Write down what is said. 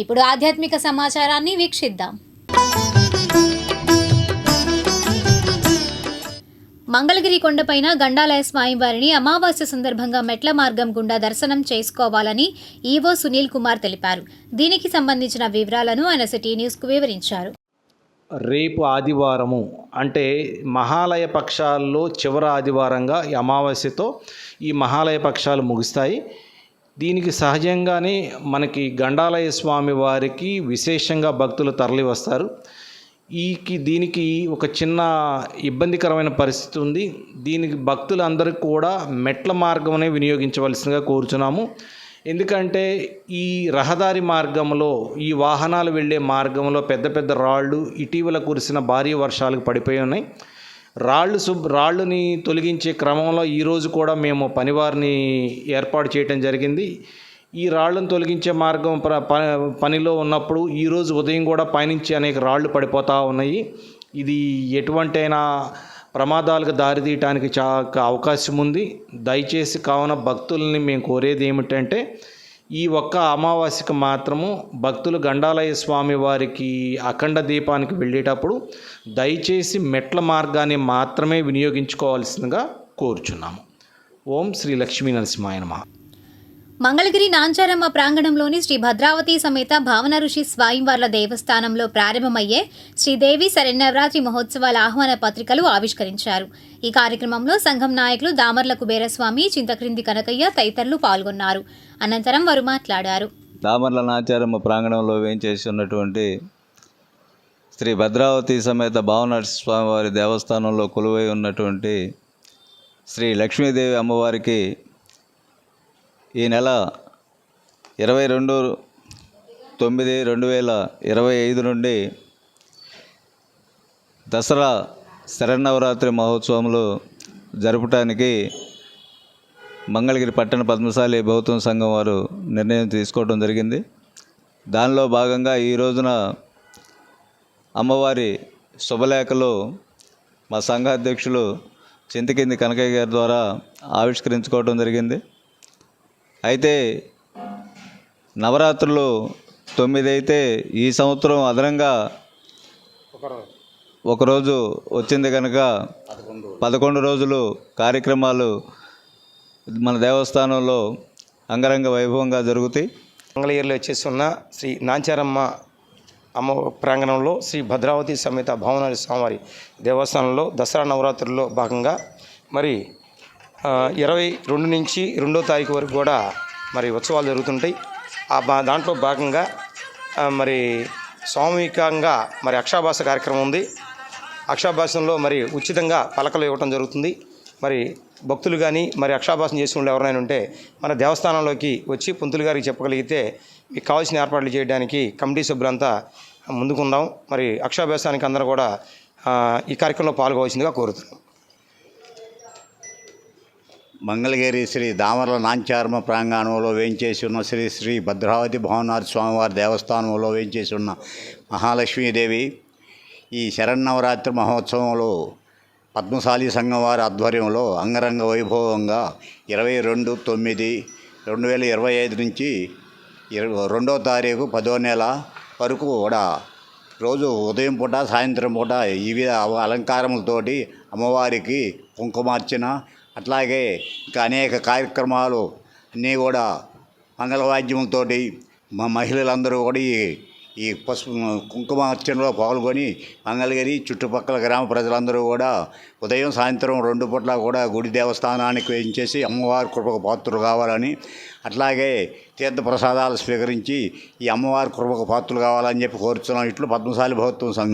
ఇప్పుడు ఆధ్యాత్మిక సమాచారాన్ని వీక్షిద్దాం. మంగళగిరి కొండపైన గండాలయ స్వామివారిని అమావాస్య సందర్భంగా మెట్ల మార్గం గుండా దర్శనం చేసుకోవాలని ఈవో సునీల్ కుమార్ తెలిపారు. దీనికి సంబంధించిన వివరాలను ఆయన సిటీ న్యూస్కు వివరించారు. రేపు ఆదివారము అంటే మహాలయ పక్షాల్లో చివరి ఆదివారంగా ఈ అమావాస్యతో ఈ మహాలయ పక్షాలు ముగుస్తాయి. దీనికి సహజంగానే మనకి గండాలయ స్వామి వారికి విశేషంగా భక్తులు తరలి వస్తారు ఈకి దీనికి ఒక చిన్న ఇబ్బందికరమైన పరిస్థితి ఉంది. దీనికి భక్తులందరికీ కూడా మెట్ల మార్గమనే వినియోగించవలసిందిగా కోరుచున్నాము. ఎందుకంటే ఈ రహదారి మార్గంలో ఈ వాహనాలు వెళ్ళే మార్గంలో పెద్ద పెద్ద రాళ్ళు ఇటీవల కురిసిన భారీ వర్షాలకు పడిపోయి ఉన్నాయి. రాళ్ళు శుభ్ రాళ్ళుని తొలగించే క్రమంలో ఈరోజు కూడా మేము పనివారిని ఏర్పాటు చేయటం జరిగింది. ఈ రాళ్ళను తొలగించే మార్గం ప- పనిలో ఉన్నప్పుడు ఈరోజు ఉదయం కూడా పయనించి అనేక రాళ్ళు పడిపోతూ ఉన్నాయి. ఇది ఎటువంటి అయినా ప్రమాదాలకు దారితీయటానికి చా అవకాశం ఉంది. దయచేసి కావున భక్తుల్ని మేము కోరేది ఏమిటంటే ఈ ఒక్క అమావాస్యకు మాత్రము భక్తులు గండాలయ స్వామి వారికి అఖండ దీపానికి వెళ్ళేటప్పుడు దయచేసి మెట్ల మార్గాన్ని మాత్రమే వినియోగించుకోవాల్సిందిగా కోరుచున్నాము. ఓం శ్రీ లక్ష్మీ నరసింహాయ నమః. మంగళగిరి నాంచారమ్మ ప్రాంగణంలోని శ్రీ భద్రావతి సమేత భావన ఋషి స్వామివార్ల దేవస్థానంలో ప్రారంభమయ్యే శ్రీదేవి శరణవరాత్రి మహోత్సవాల ఆహ్వాన పత్రికలు ఆవిష్కరించారు. ఈ కార్యక్రమంలో సంఘం నాయకులు దామర్ల కుబేరస్వామి చింతక్రింది కనకయ్య తదితరులు పాల్గొన్నారు. అనంతరం వారు మాట్లాడారు. దామర్ల నాచారమ్మ ప్రాంగణంలో వేయించేసి ఉన్నటువంటి శ్రీ భద్రావతి సమేత భావన స్వామివారి దేవస్థానంలో కొలువై ఉన్నటువంటి శ్రీ లక్ష్మీదేవి అమ్మవారికి ఈ నెల ఇరవై రెండు తొమ్మిది రెండు వేల ఇరవై ఐదు నుండి దసరా శరన్నవరాత్రి మహోత్సవంలో జరపటానికి మంగళగిరి పట్టణ పద్మశాలి బౌద్ధం సంఘం వారు నిర్ణయం తీసుకోవడం జరిగింది. దానిలో భాగంగా ఈ రోజున అమ్మవారి శుభలేఖలో మా సంఘ అధ్యక్షులు చింతకింది కనకయ్య గారి ద్వారా ఆవిష్కరించుకోవడం జరిగింది. అయితే నవరాత్రులు తొమ్మిది అయితే ఈ సంవత్సరం అదనంగా ఒకరోజు వచ్చింది కనుక పదకొండు రోజులు కార్యక్రమాలు మన దేవస్థానంలో అంగరంగ వైభవంగా జరుగుతాయి. మంగళగిరిలో వచ్చేస్తున్న ఉన్న శ్రీ నాంచారమ్మ అమ్మ ప్రాంగణంలో శ్రీ భద్రావతి సమేత భావనారి స్వామివారి దేవస్థానంలో దసరా నవరాత్రుల్లో భాగంగా మరి ఇరవై రెండు నుంచి రెండో తారీఖు వరకు కూడా మరి ఉత్సవాలు జరుగుతుంటాయి. ఆ బా దాంట్లో భాగంగా మరి సామూహికంగా మరి అక్షాభాస కార్యక్రమం ఉంది. అక్షాభాసంలో మరి ఉచితంగా పలకలు ఇవ్వటం జరుగుతుంది. మరి భక్తులు కానీ మరి అక్షాభాసం చేసిన వాళ్ళు ఎవరైనా ఉంటే మన దేవస్థానంలోకి వచ్చి పుంతులు గారికి చెప్పగలిగితే మీకు కావాల్సిన ఏర్పాట్లు చేయడానికి కమిటీ సభ్యులంతా ముందుకుందాం. మరి అక్షాభ్యాసానికి అందరూ కూడా ఈ కార్యక్రమంలో పాల్గొవలసిందిగా కోరుతున్నాం. మంగళగిరి శ్రీ దామర్ల నాంచారమ ప్రాంగణంలో వేయించేసి ఉన్న శ్రీ శ్రీ భద్రావతి భవనాథ స్వామివారి దేవస్థానంలో వేయించేసి ఉన్న మహాలక్ష్మీదేవి ఈ శరన్నవరాత్రి మహోత్సవంలో పద్మశాలి సంఘం వారి ఆధ్వర్యంలో అంగరంగ వైభవంగా ఇరవై రెండు తొమ్మిది రెండు వేల ఇరవై ఐదు నుంచి ఇరవై రెండో తారీఖు పదో నెల వరకు కూడా రోజు ఉదయం పూట సాయంత్రం పూట వివిధ అలంకారములతోటి అమ్మవారికి కుంకుమార్చన అట్లాగే ఇంకా అనేక కార్యక్రమాలు అన్నీ కూడా మంగళవాద్యంతో మా మహిళలందరూ కూడా ఈ ఈ పసుపు కుంకుమార్చనలో పాల్గొని మంగళగిరి చుట్టుపక్కల గ్రామ ప్రజలందరూ కూడా ఉదయం సాయంత్రం రెండు పూట్ల కూడా గుడి దేవస్థానానికి వేయించేసి అమ్మవారి కృపకు పాత్రలు కావాలని అట్లాగే తీర్థ ప్రసాదాలు స్వీకరించి ఈ అమ్మవారి కృపకు పాత్రలు కావాలని చెప్పి కోరుతున్నాం ఇట్లు పద్మశాలి భౌత్వం సంఘం.